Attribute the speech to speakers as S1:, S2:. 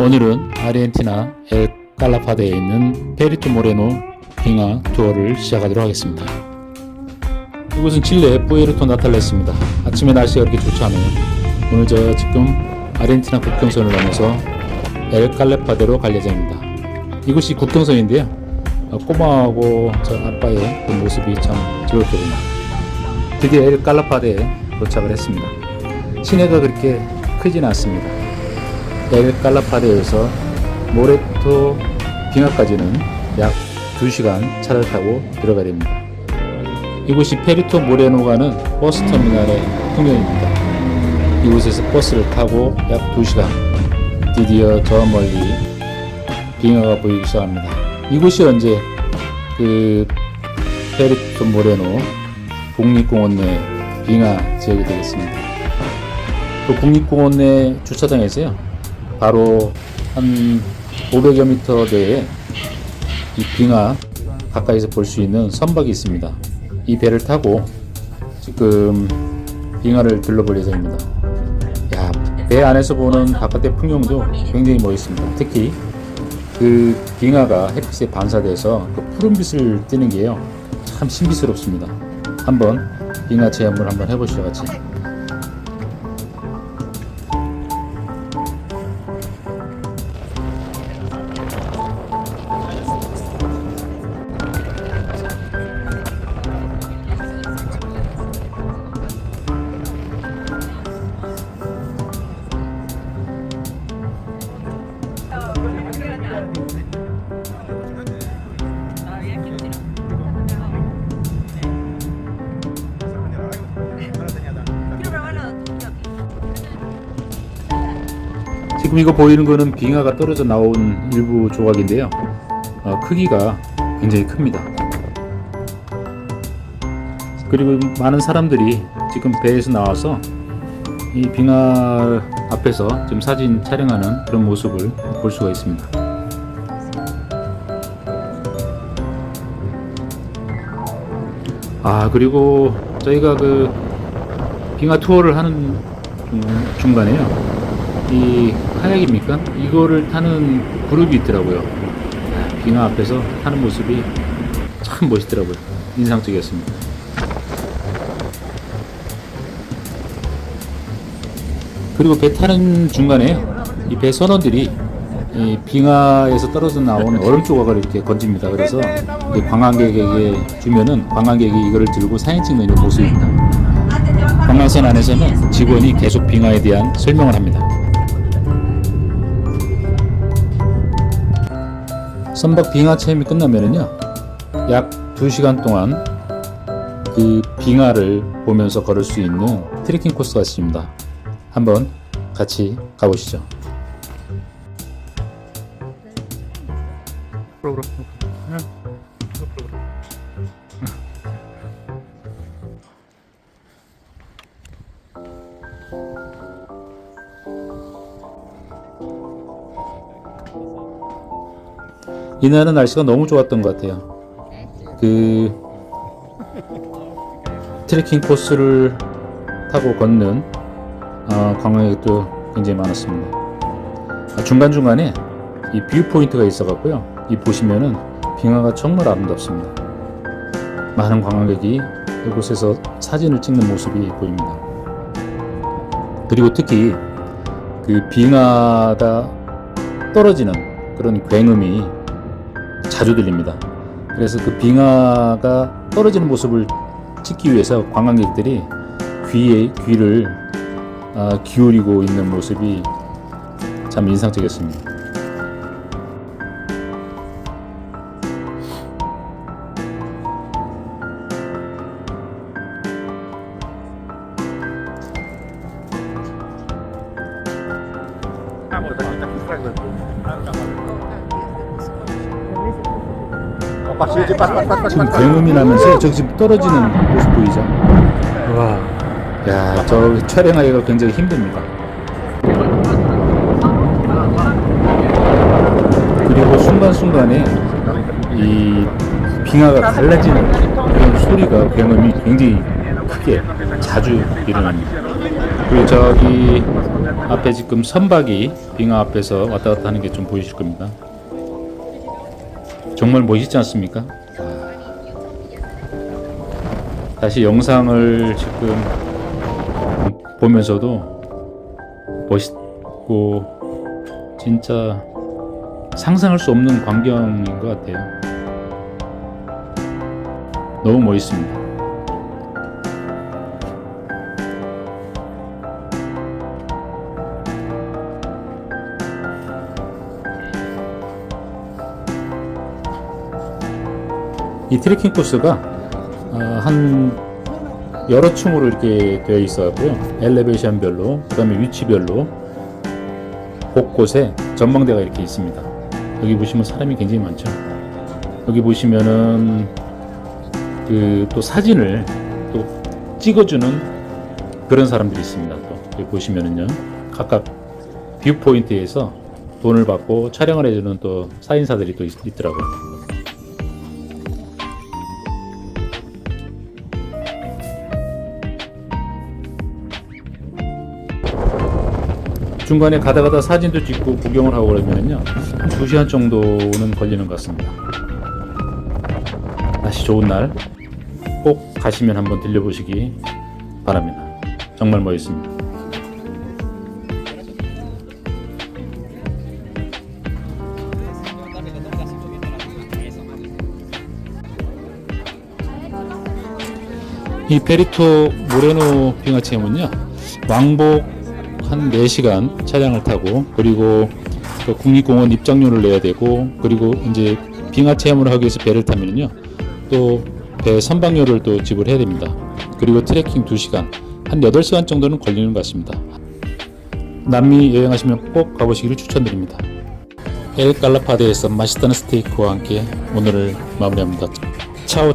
S1: 오늘은 아르헨티나 엘 깔라파데에 있는 페리토 모레노 빙하 투어를 시작하도록 하겠습니다. 이곳은 칠레 뿌에르토 나탈레스입니다. 아침에 날씨가 그렇게 좋지 않아요. 오늘 저 지금 아르헨티나 국경선을 넘어서 엘 깔라파데로 갈 예정입니다. 이곳이 국경선인데요. 어, 꼬마하고 저 아빠의 그 모습이 참 즐겁거든요. 드디어 엘 깔라파데에 도착을 했습니다. 시내가 그렇게 크진 않습니다. 엘 깔라파데에서 모레토 빙하까지는 약 2시간 차를 타고 들어가야 됩니다. 이곳이 페리토 모레노 가는 버스 터미널의 풍경입니다. 이곳에서 버스를 타고 약 2시간 드디어 저 멀리 빙하가 보이기 시작합니다. 이곳이 언제 그 페리토 모레노 국립공원 내 빙하 지역이 되겠습니다. 그 국립공원 내 주차장에서요. 바로 한 500여 미터 내에 이 빙하 가까이서 볼 수 있는 선박이 있습니다. 이 배를 타고 지금 빙하를 둘러볼 예정입니다. 야, 배 안에서 보는 바깥의 풍경도 굉장히 멋있습니다. 특히 그 빙하가 햇빛에 반사돼서 그 푸른빛을 띠는 게요. 참 신비스럽습니다. 한번 빙하 체험을 한번 해보시죠, 같이. 지금 이거 보이는 거는 빙하가 떨어져 나온 일부 조각인데요. 어, 크기가 굉장히 큽니다. 그리고 많은 사람들이 지금 배에서 나와서 이 빙하 앞에서 지금 사진 촬영하는 그런 모습을 볼 수가 있습니다. 아 그리고 저희가 그 빙하 투어를 하는 음, 중간에요. 이 카약입니까? 이거를 타는 그룹이 있더라고요. 빙하 앞에서 타는 모습이 참 멋있더라고요. 인상적이었습니다. 그리고 배 타는 중간에 이 배 선원들이 이 빙하에서 떨어져 나온 얼음 조각을 이렇게 건집니다. 그래서 이 관광객에게 주면은 관광객이 이거를 들고 사진 찍는 이런 모습입니다. 관광선 안에서는 직원이 계속 빙하에 대한 설명을 합니다. 선박 빙하 체험이 끝나면은요 약 2시간 동안 그 빙하를 보면서 걸을 수 있는 트레킹 코스가 있습니다 한번 같이 가보시죠 이날은 날씨가 너무 좋았던 것 같아요. 그 트레킹 코스를 타고 걷는 어, 관광객도 굉장히 많았습니다. 아, 중간 중간에 이 뷰 포인트가 있어갖고요. 이 보시면은 빙하가 정말 아름답습니다. 많은 관광객이 이곳에서 사진을 찍는 모습이 보입니다. 그리고 특히 그 빙하가 떨어지는 그런 굉음이 자주 들립니다. 그래서 그 빙하가 떨어지는 모습을 찍기 위해서 관광객들이 귀에 귀를 아, 기울이고 있는 모습이 참 인상적이었습니다. 지금 굉음이 나면서 저기 지금 떨어지는 모습 보이죠? 와, 야, 저 촬영하기가 굉장히 힘듭니다. 그리고 순간순간에 이 빙하가 갈라지는 그런 소리가 굉음이 굉장히 크게 자주 일어납니다. 그리고 저기 앞에 지금 선박이 빙하 앞에서 왔다 갔다 하는 게 좀 보이실 겁니다. 정말 멋있지 않습니까? 다시 영상을 지금 보면서도 멋있고 진짜 상상할 수 없는 광경인 것 같아요. 너무 멋있습니다. 이 트레킹 코스가 어, 한 여러 층으로 이렇게 되어 있어고요. 엘리베이션별로, 그 다음에 위치별로 곳곳에 전망대가 이렇게 있습니다. 여기 보시면 사람이 굉장히 많죠. 여기 보시면은 그 또 사진을 또 찍어주는 그런 사람들이 있습니다. 또 여기 보시면은요 각각 뷰 포인트에서 돈을 받고 촬영을 해주는 또 사인사들이 또 있, 있더라고요. 중간에 가다 가다 사진도 찍고 구경을 하고 그러면요 한 2시간 정도는 걸리는 것 같습니다. 날씨 좋은 날 꼭 가시면 한번 들려보시기 바랍니다. 정말 멋있습니다. 이 베리토 모레노 빙하 체험은요 왕복 한 4시간 차량을 타고 그리고 또 국립공원 입장료를 내야 되고 그리고 이제 빙하 체험을 하기 위해서 배를 타면요 또 배 선박료를 또 지불해야 됩니다. 그리고 트레킹 2시간 한 8시간 정도는 걸리는 것 같습니다. 남미 여행하시면 꼭 가보시기를 추천드립니다. 엘 깔라파드에서 맛있다는 스테이크와 함께 오늘을 마무리합니다. 차오 차오